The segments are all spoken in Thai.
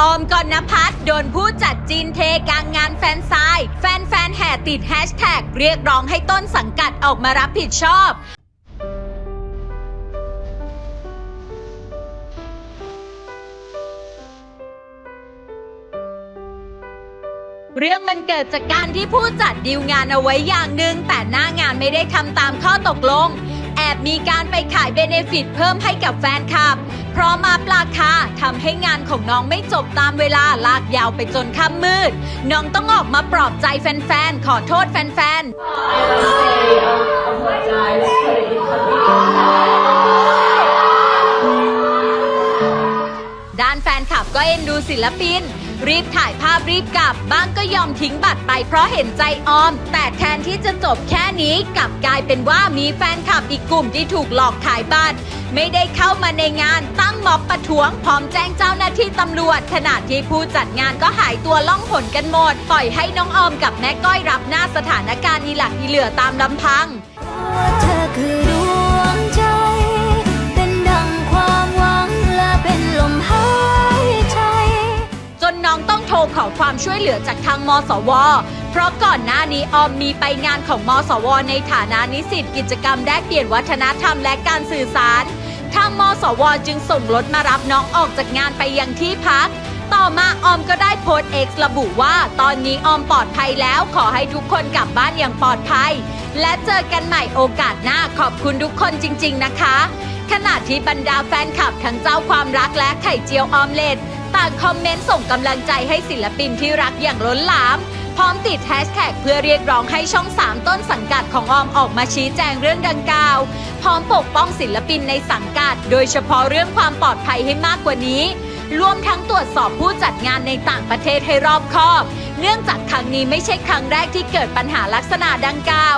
ออมกอนนพัฒน์โดนผู้จัดจีนเทกลางงานแฟนซายแฟนๆแห่ติดแฮชแท็กเรียกร้องให้ต้นสังกัดออกมารับผิดชอบเรื่องมันเกิดจากการที่ผู้จัดดีลงานเอาไว้อย่างหนึ่งแต่หน้างานไม่ได้ทำตามข้อตกลง อบมีการไปขายเบเนฟิตเพิ่มให้กับแฟนคลับ เพราะมาปลาคาทำให้งานของน้องไม่จบตามเวลาลากยาวไปจนค่ำมืด น้องต้องออกมาปลอบใจแฟนๆ ขอโทษแฟนๆ ด้านแฟนคลับก็เอ็นดูศิลปิน รีบถ่ายภาพรีบกลับ บ้างก็ยอมทิ้งบัตรไปเพราะเห็นใจออม แต่แทนที่จะจบแค่นี้กลับกลายเป็นว่ามีแฟนคลับอีกกลุ่มที่ถูกหลอกขายบัตร ไม่ได้เข้ามาในงานตั้งม็อบประท้วง พร้อมแจ้งเจ้าหน้าที่ตำรวจ ขณะที่ผู้จัดงานก็หายตัวล่องหนกันหมด ปล่อยให้น้องออมกับแม่ก้อยรับหน้าสถานการณ์อีหลักอีเหลือตามลำพังเธอคือ ความช่วยเหลือจากทางมสว เพราะก่อนหน้านี้ออมมีไปงานของมสว ในฐานะนิสิตกิจกรรมแลกเปลี่ยนวัฒนธรรมและการสื่อสาร ทางมสว จึงส่งรถมารับน้องออกจากงานไปยังที่พัก ต่อมาออมก็ได้โพสต์ X ระบุว่า ตอนนี้ออมปลอดภัยแล้วขอให้ทุกคนกลับบ้านอย่างปลอดภัย และเจอกันใหม่โอกาสหน้าขอบคุณทุกคนจริง ๆ นะคะขณะที่บรรดาแฟนคลับทั้งเจ้าความรักและไข่เจียวออมเล็ต ต่างคอมเมนต์ส่งกำลังใจให้ศิลปินที่รักอย่างล้นหลาม พร้อมติดแฮชแท็กเพื่อเรียกร้องให้ช่อง 3 ต้นสังกัดของออมออกมาชี้แจงเรื่องดังกล่าว พร้อมปกป้องศิลปินในสังกัด โดยเฉพาะเรื่องความปลอดภัยให้มากกว่านี้รวมทั้งตรวจสอบผู้จัดงานในต่างประเทศให้รอบคอบ เนื่องจากครั้งนี้ไม่ใช่ครั้งแรกที่เกิดปัญหาลักษณะดังกล่าว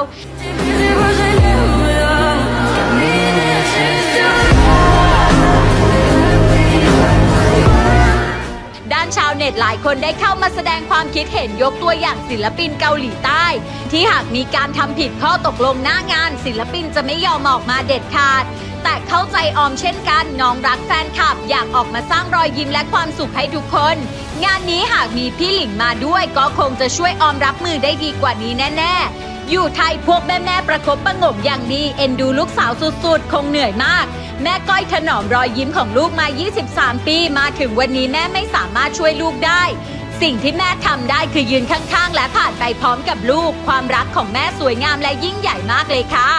หลายคนได้เข้ามาแสดงความคิดเห็นยกตัวอย่างศิลปินเกาหลีใต้ ที่หากมีการทำผิดข้อตกลงหน้างาน ศิลปินจะไม่ยอมออกมาเด็ดขาด แต่เข้าใจออมเช่นกัน น้องรักแฟนคลับ อยากออกมาสร้างรอยยิ้มและความสุขให้ทุกคน งานนี้หากมีพี่หลิงมาด้วย ก็คงจะช่วยออมรับมือได้ดีกว่านี้แน่ ๆ อยู่ไทยพวกแม่ๆประคบประงมอย่างดี เอ็นดูลูกสาวสุดๆ คงเหนื่อยมาก แม่ก้อยถนอมรอยยิ้มของลูกมา 23 ปี มาถึงวันนี้แม่ไม่สามารถช่วยลูกได้ สิ่งที่แม่ทำได้คือยืนข้างๆ และผ่านไปพร้อมกับลูก ความรักของแม่สวยงามและยิ่งใหญ่มากเลยค่ะ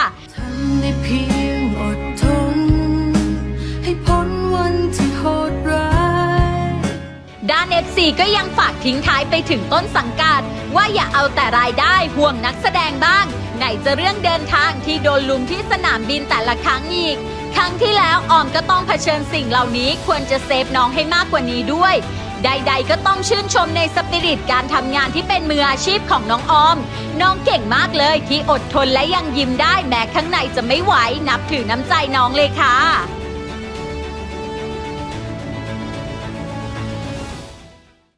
FC ก็ยังฝากทิ้งท้ายไปถึงต้นสังกัด ว่าอย่าเอาแต่รายได้ห่วงนักแสดงบ้าง ไหนจะเรื่องเดินทางที่โดนลุมที่สนามบินแต่ละครั้งอีก ครั้งที่แล้วออมก็ต้องเผชิญสิ่งเหล่านี้ควรจะเซฟน้องให้มากกว่านี้ด้วย ใด ๆ ก็ต้องชื่นชมในสปิริตการทำงานที่เป็นมืออาชีพของน้องออม น้องเก่งมากเลยที่อดทนและยังยิ้มได้แม้ข้างในจะไม่ไหวนับถือน้ำใจน้องเลยค่ะ